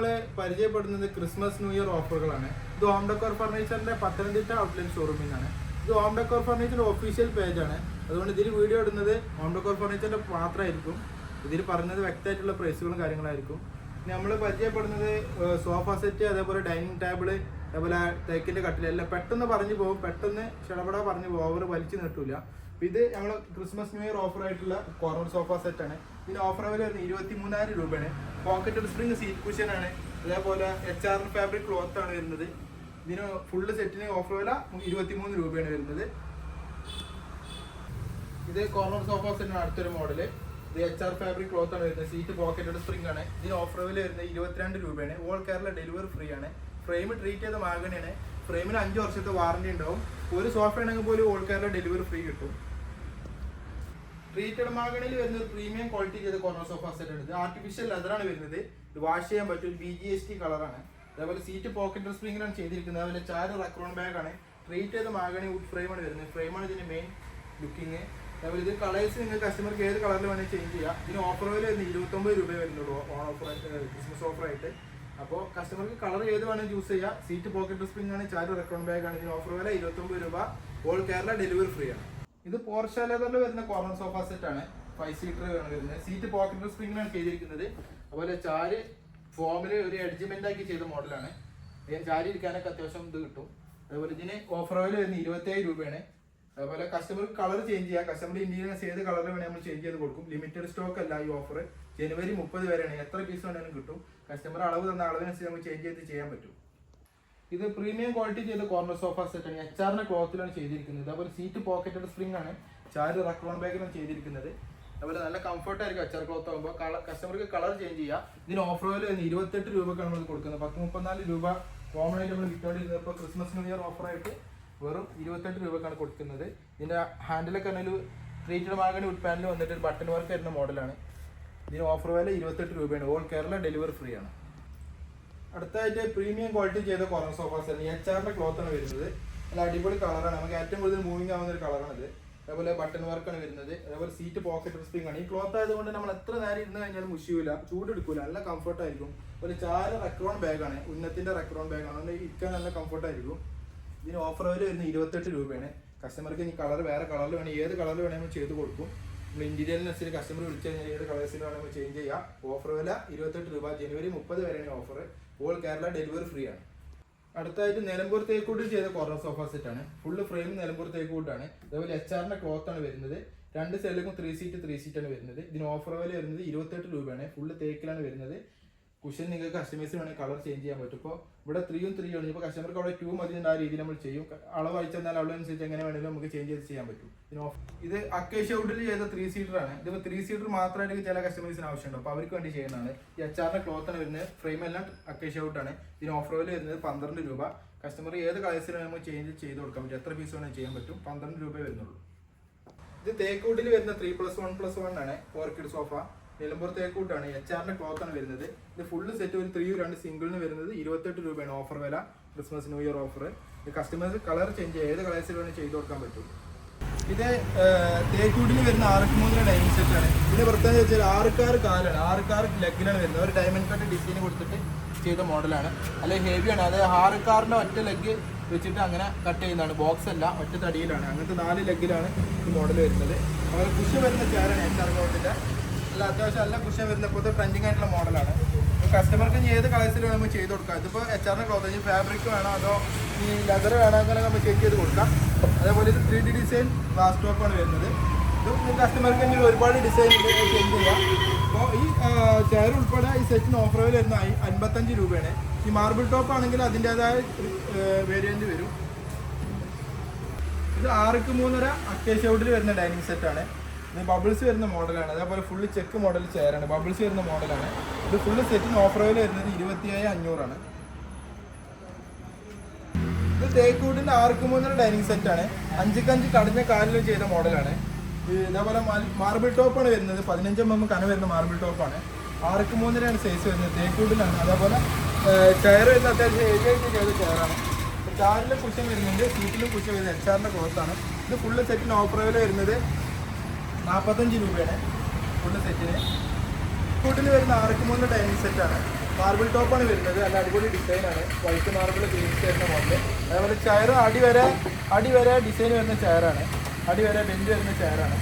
നമ്മൾ പരിചയപ്പെടുന്നത് Christmas new year ഓഫറുകളാണ് ഇത് ഹോം ഡെക്കോർ ഫർണിച്ചറിന്റെ പത്തനംതിട്ട ഔട്ട്ലെറ്റ് ഷോറൂമിൽ നിന്നാണ്. ഇത് ഹോം ഡെക്കോർ ഫർണിച്ചറിന്റെ ഒഫീഷ്യൽ പേജാണ് അതുകൊണ്ട് ഇതിൽ വീഡിയോ ഇടുന്നത് ഹോം ഡെക്കോർ ഫർണിച്ചറിന്റെ മാത്രമായിരിക്കും. ഇതിൽ പറഞ്ഞത് വ്യക്തമായിട്ടുള്ള പ്രൈസുകളും കാര്യങ്ങളായിരിക്കും. നമ്മൾ പരിചയപ്പെടുന്നത് സോഫ സെറ്റ് അതേപോലെ ഡൈനിങ് ടേബിൾ അതേപോലെ തേക്കിന്റെ കട്ടിൽ എല്ലാം പെട്ടെന്ന് പറഞ്ഞു പോകും. പെട്ടെന്ന് ക്ഷണപട പറഞ്ഞു പോകും. ഓവർ വലിച്ചു നീട്ടൂല. ഇത് നമ്മൾ ക്രിസ്മസ് ന്യൂ ഇയർ ഓഫർ ആയിട്ടുള്ള കോർണർ സോഫ സെറ്റ് ആണ്. ഇതിന് ഓഫർ വില വരുന്നത് ഇരുപത്തി മൂന്നായിരം രൂപയാണ് പോക്കറ്റ് സ്പ്രിംഗ് സീറ്റ് കുഷൻ ആണ്. അതേപോലെ എച്ച് ആർ ഫാബ്രിക് ക്ലോത്ത് ആണ് വരുന്നത്. ഇതിന് ഫുള്ള് സെറ്റിന് ഓഫർ വില ഇരുപത്തി മൂന്ന് രൂപയാണ് വരുന്നത്. ഇത് കോർണർ സോഫ സെറ്റിന് അടുത്തൊരു മോഡൽ ഇത് എച്ച് ആർ ഫാബ്രിക് ക്ലോത്ത് ആണ് വരുന്നത്. സീറ്റ് പോക്കറ്റഡ് സ്പ്രിംഗ് ആണ്. ഇതിന് ഓഫർ വില വരുന്നത് ഇരുപത്തിരണ്ട് രൂപയാണ്. ഓൾ കേരള ഡെലിവറി ഫ്രീ ആണ്. ഫ്രെയിം ട്രീറ്റ് ചെയ്ത മാഗണിയാണ്. ഫ്രെയിമിന് അഞ്ച് വർഷത്തെ വാറണ്ടി ഉണ്ടാവും. ഒരു സോഫ ആണെങ്കിൽ പോലും ഓൾ കേരള ഡെലിവറി ഫ്രീ കിട്ടും. ട്രീറ്റഡ് മാഗണിൽ വരുന്ന ഒരു പ്രീമിയം ക്വാളിറ്റി ചെയ്ത കോർണർ സോഫ സെറ്റ് ആണ്. ഇത് ആർട്ടിഫിഷ്യൽ ലെതറാണ് വരുന്നത്. ഇത് വാഷ് ചെയ്യാൻ പറ്റും ബി ജി എസ് ടി കളറാണ് അതേപോലെ സീറ്റ് പോക്കറ്റ് സ്പ്രിങ്ങിലാണ് ചെയ്തിരിക്കുന്നത്. അതുപോലെ ചാര് റക്രോൺ ബാഗ് ആണ്. ട്രീറ്റ് ചെയ്ത മാഗണി വുഡ് ഫ്രെയിമാണ് വരുന്നത്. ഫ്രെയിമാണ് ഇതിന്റെ മെയിൻ ലുക്കിങ് അതേപോലെ ഇത് കളേഴ്സ് നിങ്ങൾ കസ്റ്റമർക്ക് ഏത് കളറിൽ വേണമെങ്കിൽ ചേഞ്ച് ചെയ്യാം. ഇതിന് ഓഫർ വില വരുന്നത് ഇരുപത്തൊമ്പത് രൂപ വരുന്നുള്ളൂ. ഓൺ ഓഫർ ക്രിസ്മസ് ഓഫർ ആയിട്ട്. അപ്പോൾ കസ്റ്റമർക്ക് കളർ ഏത് വേണമെങ്കിൽ ചൂസ് ചെയ്യാം. സീറ്റ് പോക്കറ്റ് സ്പ്രിംഗ് ആണ് ചാര് റെക്കോൺ ബാഗ് ആണ്. ഇതിന് ഓഫർ വില ഇരുപത്തൊമ്പത് രൂപ. ഓൾ കേരള ഡെലിവറി ഫ്രീ ആണ്. ഇത് പോർഷ ലെതറിൽ വരുന്ന കോർണർ സോഫ സെറ്റ് ആണ്. ഫൈവ് സീറ്റർ വരുന്നത്. സീറ്റ് പോക്കറ്റ് സ്പ്രിംഗിലാണ് ചെയ്തിരിക്കുന്നത് അതുപോലെ ചാര് ഫോമിൽ ഒരു അഡ്ജസ്റ്റ്മെന്റ് ആക്കി ചെയ്ത മോഡലാണ് ചാരി ഇരിക്കാനൊക്കെ അത്യാവശ്യം ഇത് കിട്ടും. അതുപോലെ ഇതിന് ഓഫർ ഓയിൽ വരുന്ന ഇരുപത്തേഴ് രൂപയാണ്. അതുപോലെ കസ്റ്റമർ കളർ ചേഞ്ച് ചെയ്യാം. കസ്റ്റമർ ഇന്ത്യയിലെ ഏത് കളർ വേണമെങ്കിൽ നമ്മൾ ചേഞ്ച് ചെയ്ത് കൊടുക്കും. ലിമിറ്റഡ് സ്റ്റോക്ക് അല്ല ഈ ഓഫർ ജനുവരി മുപ്പത് വരെയാണ്. എത്ര പീസ് വേണമെങ്കിലും കിട്ടും. കസ്റ്റമർ അളവ് തന്ന അളവിനനുസരിച്ച് നമുക്ക് ചേഞ്ച് ചെയ്ത് ചെയ്യാൻ പറ്റും. ഇത് പ്രീമിയം ക്വാളിറ്റി ചെയ്ത കോർണർ സോഫ സെറ്റ് ആണ്. എച്ച് ആറിന്റെ ക്ലോത്തിലാണ് ചെയ്തിരിക്കുന്നത്. അതുപോലെ സീറ്റ് പോക്കറ്റഡ് സ്പ്രിംഗ് ആണ്. ചാര് റക്രോൺ ബാഗിലാണ് ചെയ്തിരിക്കുന്നത്. അതുപോലെ നല്ല കംഫർട്ട് ആയിരിക്കും എച്ച് ആർ ക്ലോത്ത് ആകുമ്പോൾ കസ്റ്റമർക്ക് കളർ ചേഞ്ച് ചെയ്യാം. ഇതിന് ഓഫർ വില വരുന്നത് ഇരുപത്തെട്ട് രൂപക്കാണ് നമ്മൾ കൊടുക്കുന്നത്. പത്ത് മുപ്പത്തിനാല് രൂപ കോമൺ ആയിട്ട് നമ്മൾ വിറ്റോണ്ടിരുന്നത് ഇപ്പോൾ ക്രിസ്മസ് ന്യൂ ഇയർ ഓഫർ ആയിട്ട് വെറും ഇരുപത്തെട്ട് രൂപക്കാണ് കൊടുക്കുന്നത്. ഇതിന്റെ ഹാൻഡിലൊക്കെ ആണെങ്കിൽ ട്രീറ്റഡ് മാഗണി വുഡ് പാനൽ വന്നിട്ട് ഒരു ബട്ടൺ വർക്ക് വരുന്ന മോഡലാണ് ഇതിന് ഓഫർ വില ഇരുപത്തെട്ട് രൂപയാണ്. ഓൾ കേരള ഡെലിവറി ഫ്രീ ആണ്. അടുത്തായിട്ട് പ്രീമിയം ക്വാളിറ്റി ചെയ്ത കോർണർ സോഫാസ് ആണ്. എച്ച് ആറിന്റെ ക്ലോത്ത് ആണ് വരുന്നത്. നല്ല അടിപൊളി കളറാണ് നമുക്ക് ഏറ്റവും കൂടുതൽ മൂവിങ് ആവുന്ന ഒരു കളറാണ് ഇത്. അതേപോലെ ബട്ടൺ വർക്കാണ് വരുന്നത്. അതേപോലെ സീറ്റ് പോക്കറ്റ് സ്പ്രിംഗ് ആണ്. ഈ ക്ലോത്ത് ആയതുകൊണ്ട് നമ്മൾ എത്ര നേരം ഇരുന്ന് കഴിഞ്ഞാലും മുഷിയൂല ചൂട് എടുക്കൂല നല്ല കംഫർട്ട് ആയിരിക്കും. ഒരു ചാല റെക്രോൺ ബാഗാണ് ഉന്നത്തിന്റെ റെക്രോൺ ബാഗാണ് അതുകൊണ്ട് ഇരിക്കാൻ നല്ല കംഫർട്ട് ആയിരിക്കും. ഇതിന് ഓഫർ വില വരുന്നത് ഇരുപത്തെട്ട് രൂപയാണ്. കസ്റ്റമർക്ക് ഇനി കളർ വേറെ കളറിൽ വേണം ഏത് കളറിൽ വേണമെങ്കിൽ ചെയ്ത് കൊടുക്കും. നമ്മൾ ഇന്റീരിയലിനനുസരിച്ച് കസ്റ്റമർ വിളിച്ചു കഴിഞ്ഞാൽ ഏത് കളേഴ്സിൽ വേണമെങ്കിൽ ചേഞ്ച് ചെയ്യാം. ഓഫർ വില ഇരുപത്തെട്ട് രൂപ. ജനുവരി മുപ്പത് വരെയാണ് offer all Kerala delivery free ആണ്. അടുത്തായിട്ട് നിലമ്പൂർ തേക്കൂട്ടിൽ ചെയ്ത കോർണർ സോഫ സെറ്റ് ആണ്. ഫുള്ള് ഫ്രെയിം നിലമ്പൂർ തേക്കൂട്ടാണ് അതേപോലെ എച്ച് ആറിന്റെ ക്ലോത്ത് ആണ് വരുന്നത്. രണ്ട് സെല്ലും ത്രീ സീറ്റ് ത്രീ സീറ്റ് ആണ് വരുന്നത്. ഇതിന് ഓഫർ വില വരുന്നത് ഇരുപത്തെട്ട് രൂപയാണ്. ഫുള്ള് തേക്കിലാണ് വരുന്നത്. കുഷൻ നിങ്ങൾക്ക് കസ്റ്റമൈസ് വേണമെങ്കിൽ കളർ ചേഞ്ച് ചെയ്യാൻ പറ്റും. ഇപ്പോൾ ഇവിടെ ത്രീയും ത്രീ ആണ്. ഇപ്പോൾ കസ്റ്റമർക്ക് അവിടെ ടൂ മതി ആ രീതിയിൽ നമ്മൾ ചെയ്യും. അളവ് അയച്ചു തന്നാൽ അളവനുസരിച്ച് എങ്ങനെ വേണമെങ്കിലും നമുക്ക് ചേഞ്ച് ചെയ്ത് ചെയ്യാൻ പറ്റും. പിന്നെ ഓഫ് ഇത് അക്കേഷ്യ വുഡിൽ ചെയ്ത ത്രീ സീറ്റർ ആണ്. ഇതിപ്പോൾ ത്രീ സീറ്റർ മാത്രമായിട്ട് ചില കസ്റ്റമേഴ്സിന് ആവശ്യമുണ്ട്. അപ്പോൾ അവർക്ക് വേണ്ടി ചെയ്യുന്നതാണ്. ഈ അച്ചാറിന്റെ ക്ലോത്താണ് വരുന്നത്. ഫ്രെയിം എല്ലാം അക്കേഷ്യ വുഡ് ആണ്. ഇതിന് ഓഫർ വരുന്നത് പന്ത്രണ്ട് രൂപ. കസ്റ്റമർ ഏത് കളേഴ്സിന് നമുക്ക് ചേഞ്ച് ചെയ്ത് കൊടുക്കാൻ പറ്റും. എത്ര പീസ് വേണമെങ്കിൽ ചെയ്യാൻ പറ്റും. പന്ത്രണ്ട് രൂപ വരുന്നുള്ളൂ. ഇത് തേക്കൂട്ടിൽ വരുന്ന three plus one plus one ആണ്. ഓർക്കിഡ് സോഫ നിലമ്പൂർ തേക്കൂട്ടാണ് എച്ച് ആറിന്റെ ക്ലോത്ത് ആണ് വരുന്നത്. ഇത് ഫുള്ള് സെറ്റ് ഒരു ത്രീ രണ്ട് സിംഗിളിന് വരുന്നത് ഇരുപത്തെട്ട് രൂപയാണ് ഓഫർ വില ക്രിസ്മസ് ന്യൂ ഇയർ ഓഫർ ഇത് കസ്റ്റമേഴ്സ് കളർ ചേഞ്ച് ചെയ്യുക ഏത് കളേഴ്സിൽ വേണമെങ്കിൽ ചെയ്ത് കൊടുക്കാൻ പറ്റും. ഇത് തേക്കൂട്ടിൽ വരുന്ന ആർക്ക് മൂന്നിന് ഡൈനിങ് സെറ്റ് ആണ്. ഇതിന്റെ പ്രത്യേകത വെച്ചാൽ ആർക്കാർ കാലാണ്. ആർക്കാർ ലെഗിലാണ് വരുന്നത്. ഒരു ഡയമണ്ട് കട്ട് ഡിസൈൻ കൊടുത്തിട്ട് ചെയ്ത മോഡലാണ് അല്ലെങ്കിൽ ഹെവിയാണ് അതായത് ആർക്കാറിന്റെ ഒറ്റ ലെഗ് വെച്ചിട്ട് അങ്ങനെ കട്ട് ചെയ്യുന്നതാണ്. ബോക്സ് അല്ല ഒറ്റ തടിയിലാണ്. അങ്ങനത്തെ നാല് ലെഗിലാണ് ഈ മോഡൽ വരുന്നത്. അതുപോലെ കുഷ വരുന്ന ചെയറാണ് എച്ച് ആർ കോട്ടിന്റെ അല്ല അത്യാവശ്യം നല്ല കുഷൻ വരുന്ന ഇപ്പോഴത്തെ ട്രെൻഡിങ് ആയിട്ടുള്ള മോഡലാണ് കസ്റ്റമർക്ക് ഇനി ഏത് കളേഴ്സിൽ വേണമെങ്കിൽ ചെയ്ത് കൊടുക്കാം ഇതിപ്പോൾ എച്ച് ആറിന് ക്ലോത്ത് ഇനി ഫാബ്രിക് വേണോ അതോ ഈ ലെതർ വേണോ അങ്ങനെ നമ്മൾ ചേഞ്ച് ചെയ്ത് കൊടുക്കാം. അതേപോലെ ഇത് ത്രീ ഡി ഡിസൈൻ ഗ്ലാസ് ടോപ്പാണ് വരുന്നത്. ഇത് കസ്റ്റമർക്ക് ഇനി ഒരുപാട് ഡിസൈൻ ചേഞ്ച് അപ്പോൾ ഈ ചെയർ ഉൾപ്പെടെ ഈ സെറ്റിന് ഓഫർ വരുന്ന അൻപത്തഞ്ച് രൂപയാണ്. ഈ മാർബിൾ ടോപ്പ് ആണെങ്കിൽ അതിന്റേതായ വേരിയന്റ് വരും. ഇത് ആർക്ക് മൂന്നര അക്കേഷ്യൗട്ടിൽ വരുന്ന ഡൈനിങ് സെറ്റാണ് ഇത് ബബിൾസ് വരുന്ന മോഡലാണ് അതേപോലെ ഫുള്ള് ചെക്ക് മോഡൽ ചെയറാണ് ബബിൾസ് വരുന്ന മോഡലാണ് ഇത് ഫുള്ള് സെറ്റിന് വില വരുന്നത് ഇരുപത്തിയേഴ് അഞ്ഞൂറാണ് ഇത് തേക്കൂട്ടിന്റെ ആർക്ക് മൂന്നര ഡൈനിങ് സെറ്റാണ് അഞ്ചിക്കഞ്ച് കടഞ്ഞ കാലിൽ ചെയ്ത മോഡലാണ് ഇത് ഇതേപോലെ മാർബിൾ ടോപ്പാണ് വരുന്നത്. പതിനഞ്ച് എം കന വരുന്ന മാർബിൾ ടോപ്പാണ് ആർക്ക് മൂന്നരയാണ് സൈസ് വരുന്നത്? തേക്കൂട്ടിലാണ് അതേപോലെ ചെയർ വരുന്ന അത്യാവശ്യം ഏജ് ആയിട്ട് ചെയ്ത ചെയറാണ് കാറിലെ കുശം വരുന്നുണ്ട്. സീറ്റിലും കുശം വരുന്നത് എച്ച് ആറിന്റെ ക്ലോത്താണ് ഇത് ഫുള്ള് സെറ്റിന് വില വരുന്നത് നാൽപ്പത്തഞ്ച് രൂപയാണ് ഫുള്ള് സെറ്റിന് കൂട്ടിൽ വരുന്ന ആർക്ക് മൂന്ന് ഡൈനിങ് സെറ്റാണ് മാർബിൾ ടോപ്പാണ് വരുന്നത്. നല്ല അടിപൊളി ഡിസൈനാണ് വൈറ്റ് മാർബിൾ ഗ്രീൻസ് വരുന്ന മോഡൽ അതേപോലെ ചെയർ അടി വരെ അടി വരെ ഡിസൈൻ വരുന്ന ചെയറാണ് അടി വരെ ബെഞ്ച് വരുന്ന ചെയറാണ്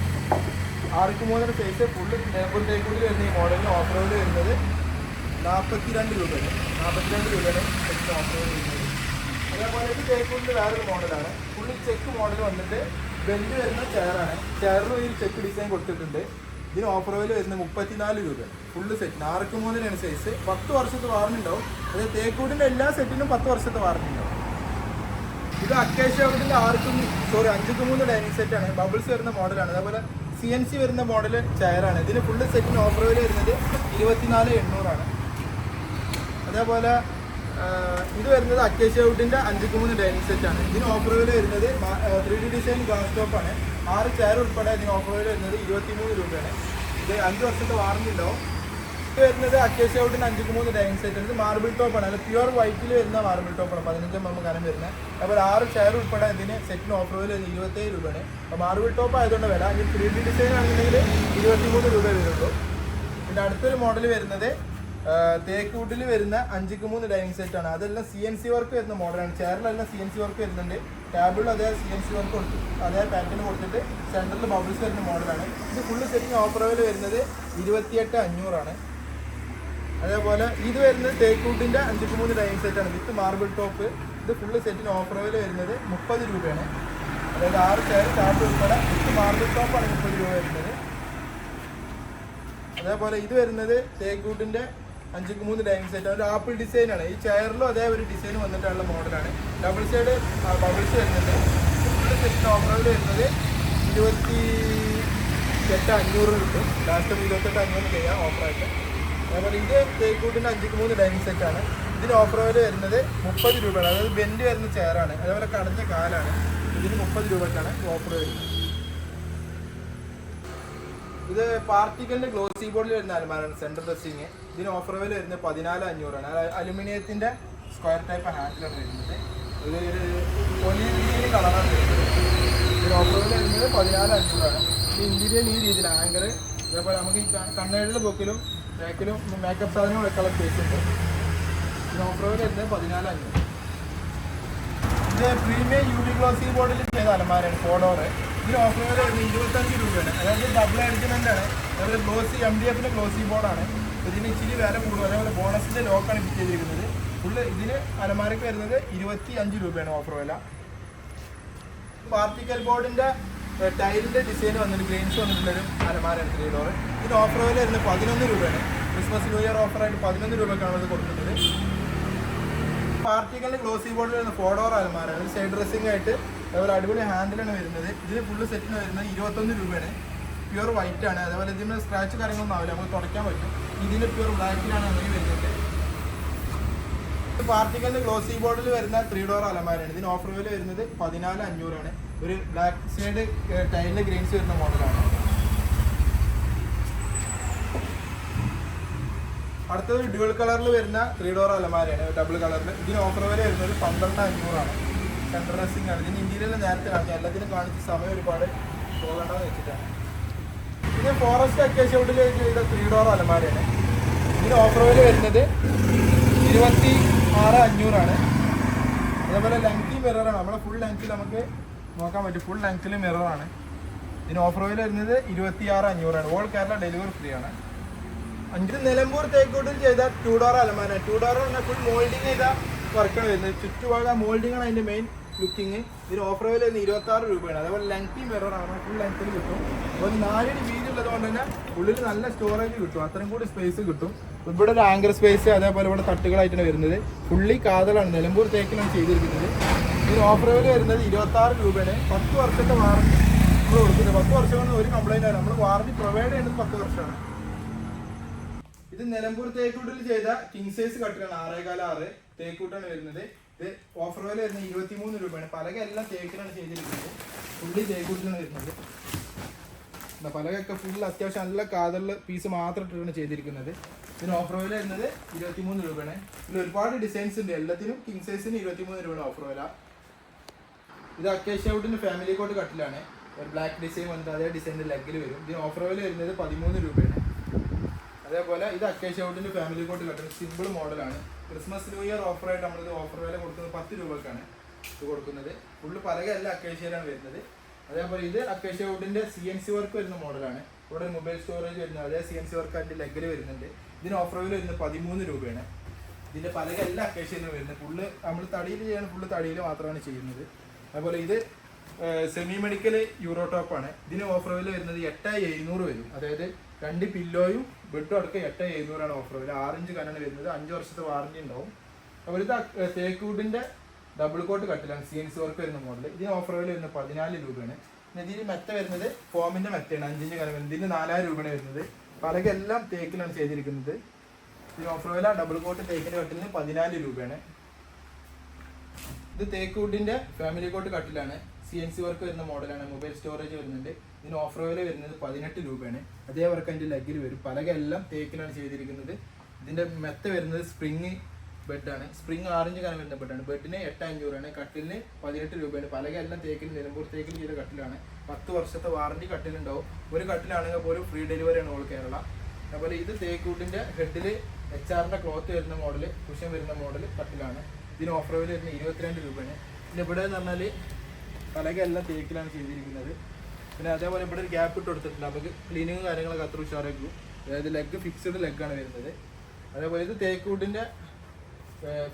ആർക്ക് മൂന്നര സൈസ് ഫുള്ള് നിലമ്പൂർ കൂടി വരുന്ന ഈ മോഡലിന് ഓഫർ റോഡ് വരുന്നത് നാൽപ്പത്തി രണ്ട് രൂപയാണ് നാൽപ്പത്തിരണ്ട് രൂപയാണ് സെറ്റ് ഓഫ് റോഡ് വരുന്നത്. അതേപോലെ ഇത് തേക്കൂടിന്റെ വേറൊരു മോഡലാണ് ഫുള്ള് ചെക്ക് മോഡൽ വന്നിട്ട് ബെഞ്ച് വരുന്ന ചെയറാണ് ചെയറിൽ ഒരു ചെക്ക് ഡിസൈൻ കൊടുത്തിട്ടുണ്ട്. ഇതിന് ഓഫർ വില വരുന്നത് മുപ്പത്തിനാല് രൂപ. ഫുള്ള് സെറ്റിന് ആർക്ക് മൂന്നിനാണ് സൈസ് പത്ത് വർഷത്തെ വാറണ്ടി ഉണ്ടാവും. അതായത് തേക്കൂടിന്റെ എല്ലാ സെറ്റിനും പത്ത് വർഷത്തെ വാറണ്ടി ഉണ്ടാവും. ഇത് അക്കേഷ്യ ഔട്ടിന്റെ ആർക്കും സോറി അഞ്ചുക്ക് മൂന്ന് ഡൈനിങ് സെറ്റാണ് ബബിൾസ് വരുന്ന മോഡലാണ് അതേപോലെ സി എൻ സി വരുന്ന മോഡൽ ചെയറാണ് ഇതിന് ഫുള്ള് സെറ്റിന് ഓഫർ വില വരുന്നത് ഇരുപത്തിനാല് എണ്ണൂറാണ്. അതേപോലെ ഇത് വരുന്നത് അക്കേഷ്യ ഔട്ടിന്റെ അഞ്ചുക്ക് മൂന്ന് ഡൈനിങ് സെറ്റാണ് ഇതിന് വില വരുന്നത് ത്രീ ഡി ഡിസൈൻ ഗ്ലാസ് ടോപ്പാണ് ആറ് ചെയർ ഉൾപ്പെടെ ഇതിന് വില വരുന്നത് ഇരുപത്തിമൂന്ന് രൂപയാണ്. ഇത് അഞ്ച് വർഷത്തെ വാറണ്ടി ഉണ്ടാവും. ഇത് വരുന്നത് അക്കേഷ്യ വുഡിന്റെ അഞ്ചുക്ക് മൂന്ന് ഡൈനിങ് സെറ്റ് ഇത് മാർബിൾ ടോപ്പാണ് അല്ല പ്യുവർ വൈറ്റിൽ വരുന്ന മാർബിൾ ടോപ്പാണ് പതിനഞ്ച് എം കനം വരുന്നത്. അപ്പോൾ ആറ് ചെയർ ഉൾപ്പെടെ ഇതിന് സെറ്റിന് വില വരുന്നത് ഇരുപത്തേഴ് രൂപയാണ്. അപ്പോൾ മാർബിൾ ടോപ്പ് ആയതുകൊണ്ട് വില ഇനി ത്രീ ഡി ഡിസൈൻ ആണെന്നുണ്ടെങ്കിൽ ഇരുപത്തിമൂന്ന് രൂപ വരുള്ളൂ. പിന്നെ അടുത്തൊരു മോഡൽ വരുന്നത് തേക്കൂട്ടിൽ വരുന്ന അഞ്ചുക്ക് മൂന്ന് ഡൈനിങ് സെറ്റ് ആണ്. അതെല്ലാം സി എൻ സി വർക്ക് വരുന്ന മോഡലാണ് ചെയറിലെല്ലാം സി എൻ സി വർക്ക് വരുന്നുണ്ട്. ടേബിളിൽ അതേ സി എൻ സി വർക്ക് കൊടുത്തു അതേ പാറ്റേൺ കൊടുത്തിട്ട് സെന്ററിൽ ബബിൾസ് വരുന്ന മോഡലാണ് ഇത് ഫുള്ള് സെറ്റിന് ഓഫർ വരുന്നത് ഇരുപത്തിയെട്ട് അഞ്ഞൂറാണ്. അതേപോലെ ഇത് വരുന്നത് തേക്കൂട്ടിന്റെ അഞ്ചുക്ക് മൂന്ന് ഡൈനിങ് സെറ്റാണ് വിത്ത് മാർബിൾ ടോപ്പ് ഇത് ഫുള്ള് സെറ്റിന് ഓഫർ വരുന്നത് മുപ്പത് രൂപയാണ്. അതായത് ആറ് ചെയർ ചാർട്ട് ഉൾപ്പെടെ വിത്ത് മാർബിൾ ടോപ്പാണ് മുപ്പത് രൂപ വരുന്നത്. അതേപോലെ ഇത് വരുന്നത് തേക്കൂട്ടിന്റെ അഞ്ചുക്ക് മൂന്ന് ഡൈനിങ് സെറ്റ് ഒരു ആപ്പിൾ ഡിസൈൻ ആണ്. ഈ ചെയറിലും അതേ ഒരു ഡിസൈൻ വന്നിട്ടുള്ള മോഡലാണ് ഡബിൾ സൈഡ് ബബിൾസ് വരുന്നുണ്ട്. ഫുള്ള് സെറ്റ് ഓഫറിൽ വരുന്നത് ഇരുപത്തി എട്ട് അഞ്ഞൂറ് കിട്ടും. ലാസ്റ്റ് ഇരുപത്തെട്ട് അഞ്ഞൂറ് ചെയ്യാം ഓഫറായിട്ട് അതേപോലെ ഇത് തേക്കൂട്ടിന്റെ അഞ്ചുക്ക് മൂന്ന് ഡൈനിങ് സെറ്റാണ് ഇതിന് ഓഫർ വരുന്നത് മുപ്പത് രൂപയാണ്. അതായത് ബെൻഡ് വരുന്ന ചെയറാണ് അതേപോലെ കടഞ്ഞ കാലാണ്. ഇതിന് മുപ്പത് രൂപയ്ക്കാണ് ഓഫർ വരുന്നത്. ഇത് പാർട്ടിക്കലിന്റെ ഗ്ലോസി ബോർഡിൽ വരുന്ന അലമാരാണ് സെന്റർ ഡ്രസ്സിങ് ഇതിന് ഓഫർ വില വരുന്നത് പതിനാല് അഞ്ഞൂറാണ്. അലുമിനിയത്തിന്റെ സ്ക്വയർ ടൈപ്പ് ഹാൻഡിലാണ് വരുന്നത് ഒരു ഒലിവ് കളറാണ് വരുന്നത്. ഇതിന് ഓഫർ വില വരുന്നത് പതിനാല് അഞ്ഞൂറാണ്. ഇന്റീരിയൽ ഈ രീതിയിൽ ആങ്കർ അതേപോലെ നമുക്ക് ഈ കണ്ണേഴിലെ ബുക്കിലും ബാക്കിലും മേക്കപ്പ് സാധനവും വെക്കാനുള്ള സ്പേസ് ഉണ്ട്. ഇതിന് ഓഫർ വില വരുന്നത് പതിനാല് അഞ്ഞൂറ്. ഇത് പ്രീമിയം യു ഡി ഗ്ലോസി ബോർഡിൽ ചെയ്ത അലമാരയാണ് ഫോഡോറ് ഇതിന് ഓഫർ വില വരുന്നത് ഇരുപത്തഞ്ച് രൂപയാണ് അതായത് ഡബിൾ അഡിജ്മെന്റ് അതുപോലെ ഗ്ലോസി എം ഡി എഫിന്റെ ഗ്ലോസി ബോർഡാണ് ഇതിന് ഇച്ചിരി വില കൂടും. അതേപോലെ ബോണസിന്റെ ലോക്കാണ് ഫിറ്റ് ചെയ്തിരിക്കുന്നത്. ഫുള്ള് ഇതിന് അലമാരയ്ക്ക് വരുന്നത് ഇരുപത്തി അഞ്ച് രൂപയാണ് ഓഫർ വില. പാർട്ടിക്കൽ ബോർഡിന്റെ ടൈലിന്റെ ഡിസൈൻ വന്നിട്ട് ഗ്രെയിൻസ് വന്നിട്ടുള്ളൊരു അലമാര ത്രീ ഡോർ ഇതിന് ഓഫർ വില വരുന്നത് പതിനൊന്ന് രൂപയാണ്. ക്രിസ്മസ് ന്യൂ ഇയർ ഓഫറായിട്ട് പതിനൊന്ന് രൂപക്കാണ് ഇത് കൊടുക്കുന്നത് പാർട്ടിക്കലിന്റെ ഗ്ലോസി ബോർഡിൽ വരുന്ന ഫോഡോർ അലമാരാണ് ഒരു സൈഡ് ഡ്രസ്സിംഗ് ആയിട്ട് അതുപോലെ അടിപൊളി ഹാൻഡിലാണ് വരുന്നത്. ഇതിന് ഫുള്ള് സെറ്റിന് വരുന്നത് ഇരുപത്തൊന്ന് രൂപയാണ് പ്യുവർ വൈറ്റ് ആണ്. അതേപോലെ ഇതിന് സ്ക്രാച്ച് കാര്യങ്ങളൊന്നും ആവില്ല. നമുക്ക് തുടയ്ക്കാൻ പറ്റും. ഇതിന് പ്യുവർ ബ്ലാക്കിലാണ് നമുക്ക് വരുന്നത്. പാർട്ടിക്കലിന്റെ ഗ്ലോസി ബോർഡിൽ വരുന്ന ത്രീ ഡോർ അലമാരയാണ്. ഇതിന് ഓഫർ വില വരുന്നത് പതിനാല് അഞ്ഞൂറാണ്. ഒരു ബ്ലാക്ക് സൈഡ് ടൈലിന്റെ ഗ്രെയിൻസ് വരുന്ന മോഡലാണ് അടുത്തത് ഡ്യുവൽ കളറിൽ വരുന്ന ത്രീ ഡോർ അലമാരയാണ്. ഡബിൾ കളറിൽ ഇതിന് ഓഫർ വില വരുന്നത് പന്ത്രണ്ട് അഞ്ഞൂറാണ്. സെൻട്രൽ ഡ്രസ്സിംഗ് ആണ്. ഇതിന് ഇന്ത്യയിലെല്ലാം നേരത്തെ കാണിച്ചു എല്ലാത്തിനും കാണിച്ച് സമയം ഒരുപാട് പോകേണ്ടതെന്ന് വെച്ചിട്ടാണ്. പിന്നെ ഫോറസ്റ്റ് അക്കേഷ്യൂട്ടിൽ ചെയ്ത ത്രീ ഡോർ അലമാരയാണ്. ഇതിന് ഓഫർ വില വരുന്നത് ഇരുപത്തി ആറ് അഞ്ഞൂറാണ്. അതേപോലെ ലെങ്തി മിററാണ് നമ്മളെ ഫുൾ ലെങ്ത്തിൽ നമുക്ക് നോക്കാൻ പറ്റും. ഫുൾ ലെങ്ത്തിൽ മിററാണ് ഇതിന് ഓഫർ വില വരുന്നത് ഇരുപത്തി ആറ് അഞ്ഞൂറാണ്. ഓൾ കേരള ഡെലിവറി ഫ്രീ ആണ്. അഞ്ച് നിലമ്പൂർ തേക്കോട്ടിൽ ചെയ്ത ടൂ ഡോർ അലമാര. ടൂ ഡോർ ഫുൾ മോൾഡിങ് ചെയ്ത വർക്കാണ് വരുന്നത്. ചുറ്റുപാട് മോൾഡിങ്ങാണ് അതിന്റെ മെയിൻ ലുക്കിങ് ഇതിന് ഓഫർ വില വരുന്നത് ഇരുപത്തി ആറ് രൂപയാണ്. അതേപോലെ ലെങ്തി മിറർ ആണ്. ഫുൾ ലെങ്ത്തിൽ കിട്ടും. അപ്പോൾ നാലടി വീതി ഉള്ളത് കൊണ്ട് തന്നെ ഉള്ളിൽ നല്ല സ്റ്റോറേജ് കിട്ടും. അത്രയും കൂടി സ്പേസ് കിട്ടും. ഇവിടെ ഒരു ആങ്കർ സ്പേസ് അതേപോലെ ഇവിടെ തട്ടുകളായിട്ടാണ് വരുന്നത്. ഫുള്ളി കാതലാണ്. നിലമ്പൂർ തേക്കിലാണ് ചെയ്തിരിക്കുന്നത്. ഇതിന് ഓഫർ വില വരുന്നത് ഇരുപത്തി ആറ് രൂപയാണ്. പത്ത് വർഷത്തെ വാറണ്ടി നമ്മൾ കൊടുക്കുന്നത് പത്ത് വർഷം ഒരു കംപ്ലൈന്റ് ആണ് നമ്മൾ വാറണ്ടി പ്രൊവൈഡ് ചെയ്യുന്നത് പത്ത് വർഷമാണ്. ഇത് നിലമ്പൂർ തേക്കൂട്ടിൽ ചെയ്ത കിങ് സൈസ് കട്ടിലാണ് ആറേകാല ആറ് തേക്കൂട്ടാണ് വരുന്നത്. ഇത് ഓഫർ വില വരുന്നത് ഇരുപത്തി മൂന്ന് രൂപയാണ്. പലക എല്ലാം തേക്കിലാണ് ചെയ്തിരിക്കുന്നത്. ഫുള്ളി തേക്കൂട്ടിലാണ് വരുന്നത്. എന്താ പലകൊക്കെ ഫുൾ അത്യാവശ്യം നല്ല കാതലുള്ള പീസ് മാത്രം ഇട്ടിട്ടാണ് ചെയ്തിരിക്കുന്നത്. ഇതിന് ഓഫർ വില വരുന്നത് ഇരുപത്തി മൂന്ന് രൂപയാണ്. ഇതിൽ ഒരുപാട് ഡിസൈൻസ് ഉണ്ട്. എല്ലാത്തിനും കിങ് സൈസിന് ഇരുപത്തി മൂന്ന് രൂപയാണ് ഓഫർ വില. ഇത് അക്കേഷ്യ ഔട്ടിന്റെ ഫാമിലി കോട്ട് കട്ടിലാണ് ഒരു ബ്ലാക്ക് ഡിസൈൻ വന്നിട്ട് അതേ ഡിസൈന്റെ ലെഗിൽ വരും. ഇതിന് ഓഫർ വില വരുന്നത് പതിമൂന്ന് രൂപയാണ്. അതേപോലെ ഇത് അക്കേഷ്യ ഔട്ടിന്റെ ഫാമിലി കോട്ട് കിട്ടുന്ന സിമ്പിൾ മോഡലാണ് ക്രിസ്മസ് ന്യൂ ഇയർ ഓഫറായിട്ട് നമ്മളിത് ഓഫർ വില കൊടുക്കുന്നത് പത്ത് രൂപക്കാണ് ഇത് കൊടുക്കുന്നത്. ഫുള്ള് പലകയല്ല അക്കേഷ്യയിലാണ് വരുന്നത്. അതേപോലെ ഇത് അക്കേഷ്യ ഔട്ടിന്റെ സി എൻ സി വർക്ക് വരുന്ന മോഡലാണ് ഇവിടെ മൊബൈൽ സ്റ്റോറേജ് വരുന്നത്. അതേ സി എൻ സി വർക്ക് അതിന്റെ ലെഗിൽ വരുന്നുണ്ട്. ഇതിന് ഓഫർ വില വരുന്നത് പതിമൂന്ന് രൂപയാണ്. ഇതിന്റെ പലകയല്ല അക്കേഷ്യയിലും വരുന്നത്. ഫുള്ള് നമ്മൾ തടിയിൽ ചെയ്യണം ഫുള്ള് തടിയിൽ മാത്രമാണ് ചെയ്യുന്നത്. അതുപോലെ ഇത് സെമി മെഡിക്കൽ യൂറോ ടോപ്പാണ് ഇതിന് ഓഫർ വില വരുന്നത് എട്ട് എഴുന്നൂറ് വരും. അതായത് രണ്ട് പില്ലോയും ബെഡും അടക്കം എട്ട് എഴുന്നൂറാണ് ഓഫർ വില. ആറിഞ്ച് കനാണ് വരുന്നത് അഞ്ച് വർഷത്തെ വാറണ്ടി ഉണ്ടാവും. അപ്പോൾ ഇത് തേക്കൂടിന്റെ ഡബിൾ കോട്ട് കട്ടിലാണ് സി എൻ സി വർക്ക് വരുന്ന മോഡൽ ഇതിന് ഓഫർ വില വരുന്നത് പതിനാല് രൂപയാണ്. ഇതിന് മെത്ത വരുന്നത് ഫോമിന്റെ മെത്തയാണ്. അഞ്ചിഞ്ച് കനം വരുന്നത് ഇതിന് നാലായിരം രൂപയാണ് വരുന്നത്. പലകെല്ലാം തേക്കിലാണ് ചെയ്തിരിക്കുന്നത്. ഇതിന് ഓഫർ വില ഡബിൾ കോട്ട് തേക്കിന്റെ കട്ടിലിന് പതിനാല് രൂപയാണ്. ഇത് തേക്ക് വുഡിന്റെ ഫാമിലി കോട്ട് കട്ടിലാണ് സി എൻ സി വർക്ക് വരുന്ന മോഡലാണ് മൊബൈൽ സ്റ്റോറേജ് വരുന്നുണ്ട്. ഇതിന് ഓഫർ വില വരുന്നത് പതിനെട്ട് രൂപയാണ്. അതേ വർക്ക് അതിന്റെ ലെഗിൽ വരും. പലകെല്ലാം തേക്കിലാണ് ചെയ്തിരിക്കുന്നത്. ഇതിന്റെ മെത്ത വരുന്നത് സ്പ്രിങ് ബെഡാണ് സ്പ്രിങ് ആറഞ്ച് കനം വരുന്ന ബെഡാണ് ബെഡിന് എട്ട് അഞ്ഞൂറാണ് കട്ടിലിന് പതിനെട്ട് രൂപയാണ്. പലകെല്ലാം തേക്കിൽ നിലമ്പൂർ തേക്കിൽ ചെയ്ത കട്ടിലാണ്. പത്ത് വർഷത്തെ വാറണ്ടി കട്ടിലുണ്ടാവും. ഒരു കട്ടിലാണെങ്കിൽ പോലും ഫ്രീ ഡെലിവറി ആണ് ഓൾ കേരള. അതുപോലെ ഇത് തേക്കൂട്ടിന്റെ ഹെഡിൽ എച്ച് ആറിന്റെ ക്ലോത്ത് വരുന്ന മോഡൽ കുഷൻ വരുന്ന മോഡൽ കട്ടിലാണ്. ഇതിന് ഓഫർ വില വരുന്നത് ഇരുപത്തിരണ്ട് രൂപയാണ്. പിന്നെ ഇവിടെ എന്ന് പറഞ്ഞാൽ പലകെല്ലാം തേക്കിലാണ് ചെയ്തിരിക്കുന്നത്. പിന്നെ അതേപോലെ ഇവിടെ ഒരു ഗ്യാപ്പ് ഇട്ട് കൊടുത്തിട്ടുണ്ട്. നമുക്ക് ക്ലീനിങ്ങും കാര്യങ്ങളൊക്കെ അത്ര ഉഷാറാക്കും. അതായത് ലെഗ് ഫിക്സ്ഡ് ലെഗാണ് വരുന്നത്. അതേപോലെ ഇത് തേക്ക് വുഡിന്റെ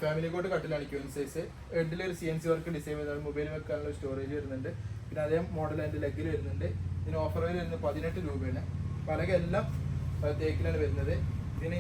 ഫാമിലി കോട്ട് കട്ടിലാണ് ക്യൂൻ സൈസ് ഹെഡിൽ ഒരു C N C work design ചെയ്താൽ മൊബൈൽ വെക്കാനുള്ള സ്റ്റോറേജ് വരുന്നുണ്ട്. പിന്നെ അതേ മോഡൽ അതിന്റെ ലെഗിൽ വരുന്നുണ്ട്. ഇതിന് ഓഫർ വരുന്നത് പതിനെട്ട് രൂപയാണ്. പലകെല്ലാം തേക്കിലാണ് വരുന്നത്. ഇതിന്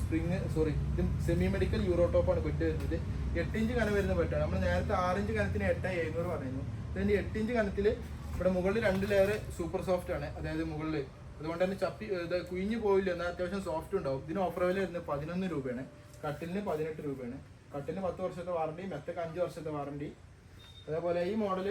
സ്പ്രിങ് സോറി ഇത് സെമി മെഡിക്കൽ യൂറോ ടോപ്പാണ് ബെഡ് വരുന്നത്. എട്ട് ഇഞ്ച് കനം വരുന്ന പെട്ടാണ്. നമ്മൾ നേരത്തെ ആറിഞ്ച് കനത്തിന് എട്ട് എഴുന്നൂറ് പറയുന്നു ഇതിന്റെ എട്ട് ഇഞ്ച് കനത്തിൽ ഇവിടെ മുകളിൽ രണ്ട് ലെയർ സൂപ്പർ സോഫ്റ്റ് ആണ്. അതായത് മുകളിൽ അതുകൊണ്ട് തന്നെ ചപ്പി ഇത് കുഞ്ഞു പോയില്ല എന്നാൽ അത്യാവശ്യം സോഫ്റ്റ് ഉണ്ടാവും. ഇതിന് ഓഫർ വില വരുന്നത് പതിനൊന്ന് രൂപയാണ്. കട്ടിലിന് പതിനെട്ട് രൂപയാണ്. കട്ടിലിന് പത്ത് വർഷത്തെ വാറണ്ടി മെത്തക്ക് അഞ്ച് വർഷത്തെ വാറണ്ടി അതേപോലെ ഈ മോഡൽ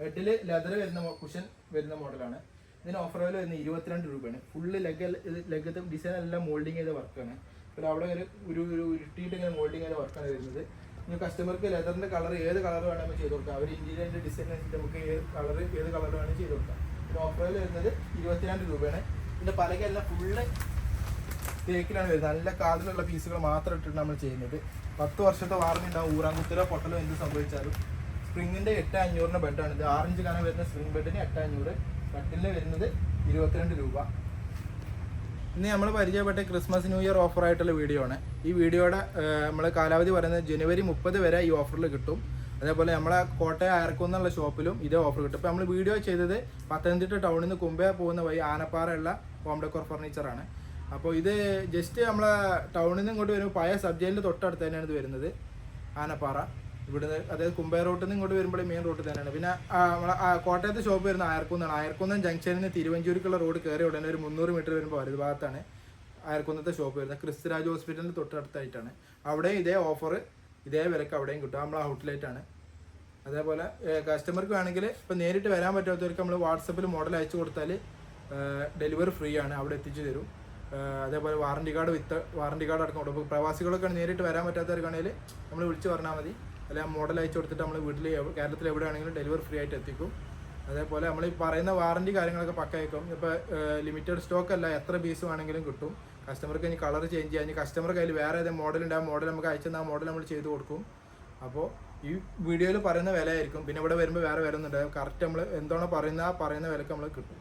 ഹെഡിൽ ലെതർ വരുന്ന കുഷൻ വരുന്ന മോഡലാണ് ഇതിന് ഓഫർ വില വരുന്നത് ഇരുപത്തിരണ്ട് രൂപയാണ്. ഫുള്ള് ലെഗ് ലെഗത്തെ ഡിസൈൻ എല്ലാം മോൾഡിങ് ചെയ്ത വർക്കാണ് അപ്പോൾ അവിടെ ഒരു ഒരു ഒരു ഉരുട്ടിയിട്ട് ഇങ്ങനെ മോൾഡിങ് ചെയ്ത വർക്കാണ് വരുന്നത്. ഇനി കസ്റ്റമർക്ക് ലെതറിന്റെ കളർ ഏത് കളർ വേണമെങ്കിൽ ചെയ്ത് കൊടുക്കാം. അവർ ഇന്റീരിയറിന്റെ ഡിസൈൻ അനുസരിച്ച് നമുക്ക് ഏത് കളർ ഏത് കളർ വേണമെങ്കിൽ ചെയ്ത് കൊടുക്കാം. പിന്നെ ഓഫർ വില വരുന്നത് ഇരുപത്തിരണ്ട് രൂപയാണ്. ഇതിന്റെ പലകയെല്ലാം ഫുള്ള് തേക്കിലാണ് വരുന്നത്. നല്ല കാതിലുള്ള പീസുകൾ മാത്രം ഇട്ടിട്ട് നമ്മൾ ചെയ്യുന്നത്. പത്ത് വർഷത്തെ വാറണ്ടി ഉണ്ടാവും. ഊറാങ്കുത്തിലോ പൊട്ടലോ എന്ത് സംഭവിച്ചാലും. സ്പ്രിങ്ങിന്റെ എട്ട് അഞ്ഞൂറിന്റെ ബെഡാണ് ഇത്. ആറഞ്ച് കനം വരുന്ന സ്പ്രിങ് ബെഡിന് എട്ട് അഞ്ഞൂറ്. കട്ടിലിന് വരുന്നത് ഇരുപത്തിരണ്ട് രൂപ. ഇന്ന് നമ്മൾ പരിചയപ്പെട്ട ക്രിസ്മസ് ന്യൂ ഇയർ ഓഫർ ആയിട്ടുള്ള വീഡിയോ ആണ്. ഈ വീഡിയോയുടെ നമ്മൾ കാലാവധി പറയുന്നത് ജനുവരി മുപ്പത് വരെ ഈ ഓഫറിൽ കിട്ടും. അതേപോലെ നമ്മളെ കോട്ടയം അയർക്കുന്നുള്ള ഷോപ്പിലും ഇതേ ഓഫർ കിട്ടും. ഇപ്പോൾ നമ്മൾ വീഡിയോ ചെയ്തത് പത്തനംതിട്ട ടൗണിൽ നിന്ന് കുമ്പേ പോകുന്ന വഴി ആനപ്പാറയുള്ള ഹോം ഡെക്കോർ ഫർണിച്ചറാണ് അപ്പോൾ ഇത് ജസ്റ്റ് നമ്മളെ ടൗണിൽ നിന്ന് ഇങ്ങോട്ട് വരുമ്പോൾ പഴയ സബ് തൊട്ടടുത്ത് തന്നെയാണ് ഇത് വരുന്നത് ആനപ്പാറ. ഇവിടുന്ന് അതായത് കുമ്പേ റോട്ടിൽ നിന്ന് ഇങ്ങോട്ട് വരുമ്പോൾ മെയിൻ റോട്ടിൽ തന്നെയാണ്. പിന്നെ നമ്മളെ കോട്ടയത്ത് ഷോപ്പ് വരുന്ന ആയർക്കുന്നാണ് അയർക്കുന്നം ജംഗ്ഷനിൽ നിന്ന് തിരുവഞ്ചൂരിക്കുള്ള റോഡ് കയറി ഉടനെ ഒരു മുന്നൂറ് മീറ്റർ വരുമ്പോൾ വലത് ഭാഗത്താണ് അയർക്കുന്നത്തെ ഷോപ്പ് വരുന്നത്. ക്രിസ്തുരാജ് ഹോസ്പിറ്റലിന് തൊട്ടടുത്തായിട്ടാണ്. അവിടെയും ഇതേ ഓഫർ ഇതേ വിലക്ക് അവിടെയും കിട്ടും. നമ്മൾ ഔട്ട്ലെറ്റാണ് അതേപോലെ കസ്റ്റമർക്ക് വേണമെങ്കിൽ ഇപ്പം നേരിട്ട് വരാൻ പറ്റാത്തവർക്ക് നമ്മൾ വാട്സപ്പിൽ മോഡൽ അയച്ചു കൊടുത്താൽ ഡെലിവറി ഫ്രീ ആണ്. അവിടെ എത്തിച്ചു തരും. അതേപോലെ warranty card with warranty card അടക്കം. കൊടുക്കും പ്രവാസികളൊക്കെ നേരിട്ട് വരാൻ പറ്റാത്തവർക്കാണെങ്കിൽ നമ്മൾ വിളിച്ച് പറഞ്ഞാൽ മതി. അല്ലെങ്കിൽ ആ മോഡൽ അയച്ചു കൊടുത്തിട്ട് നമ്മൾ വീട്ടിൽ കേരളത്തിൽ എവിടെയാണെങ്കിലും ഡെലിവറി ഫ്രീ ആയിട്ട് എത്തിക്കും. അതേപോലെ നമ്മൾ ഈ പറയുന്ന വാറണ്ടി കാര്യങ്ങളൊക്കെ പക്കയക്കും. ഇപ്പോൾ ലിമിറ്റഡ് സ്റ്റോക്ക് അല്ല എത്ര പീസ് വേണമെങ്കിലും കിട്ടും. കസ്റ്റമർക്ക് ഇനി കളർ ചേഞ്ച് ചെയ്യാൻ ഇനി കസ്റ്റമർ കയ്യിൽ വേറെ ഏതെങ്കിലും മോഡൽ ആ മോഡൽ നമുക്ക് അയച്ചെന്ന് ആ മോഡൽ നമ്മൾ ചെയ്ത് കൊടുക്കും. അപ്പോൾ ഈ വീഡിയോയിൽ പറയുന്ന വിലയായിരിക്കും. പിന്നെ ഇവിടെ വരുമ്പോൾ വേറെ വില ഒന്നുണ്ട് കറക്റ്റ് നമ്മൾ എന്താണോ പറയുന്നത് ആ പറയുന്ന വിലക്ക് നമ്മൾ കിട്ടും.